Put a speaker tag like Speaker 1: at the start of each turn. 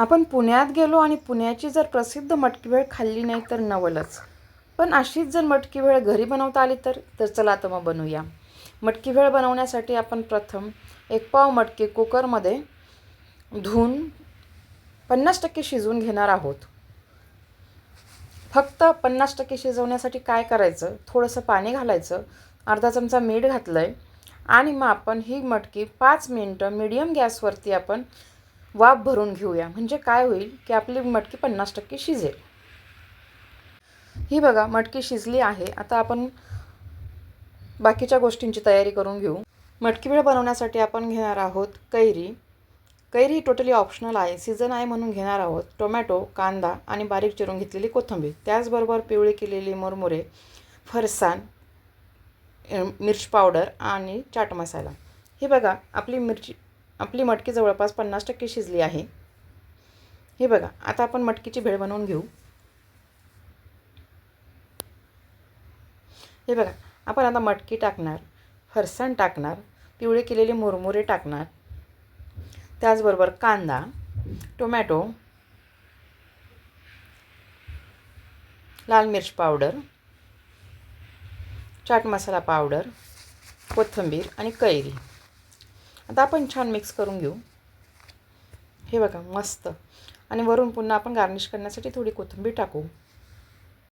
Speaker 1: आपण पुण्यात गेलो आणि पुण्याची जर प्रसिद्ध मटकी भेळ खाल्ली नाही तर नवलच. पण अशीच जर मटकी भेळ घरी बनवता आली तर तर चला तर मग बनवूया. मटकी भेळ बनवण्यासाठी आपण प्रथम एक पाव मटकी कुकरमध्ये धुवून पन्नास टक्के शिजवून घेणार आहोत. फक्त पन्नास टक्के शिजवण्यासाठी काय करायचं? थोडंसं पाणी घालायचं अर्धा चमचा मीठ घातलं आहे आणि मग आपण ही मटकी पाच मिनटं मीडियम गॅसवरती आपण वाफ भरून घेऊया. म्हणजे काय होईल की आपली मटकी पन्नास टक्के शिजेल. ही बघा मटकी शिजली आहे. आता आपण बाकीच्या गोष्टींची तयारी करून घेऊ. मटकी भेळ बनवण्यासाठी आपण घेणार आहोत कैरी. कैरी ही टोटली ऑप्शनल आहे. सीझन आहे म्हणून घेणार आहोत. टोमॅटो कांदा आणि बारीक चिरून घेतलेली कोथिंबीर. त्याचबरोबर पिवळी केलेली मुरमुरे फरसाण मिर्च पावडर आणि चाट मसाला. हे बघा आपली मिरची आपली मटकी जवळपास पन्नास टक्के शिजली आहे. हे बघा आता आपण मटकीची भेळ बनवून घेऊ. हे बघा आपण आता मटकी टाकणार फरसाण टाकणार पिवळे केलेले मुरमुरे टाकणार त्याचबरोबर कांदा टोमॅटो लाल मिर्च पावडर चाट मसाला पावडर कोथिंबीर आणि कैरी. आता आपण छान मिक्स करून घेऊ. हे बघा मस्त. आणि वरून पुन्हा आपण गार्निश करण्यासाठी थोडी कोथिंबीर टाकू.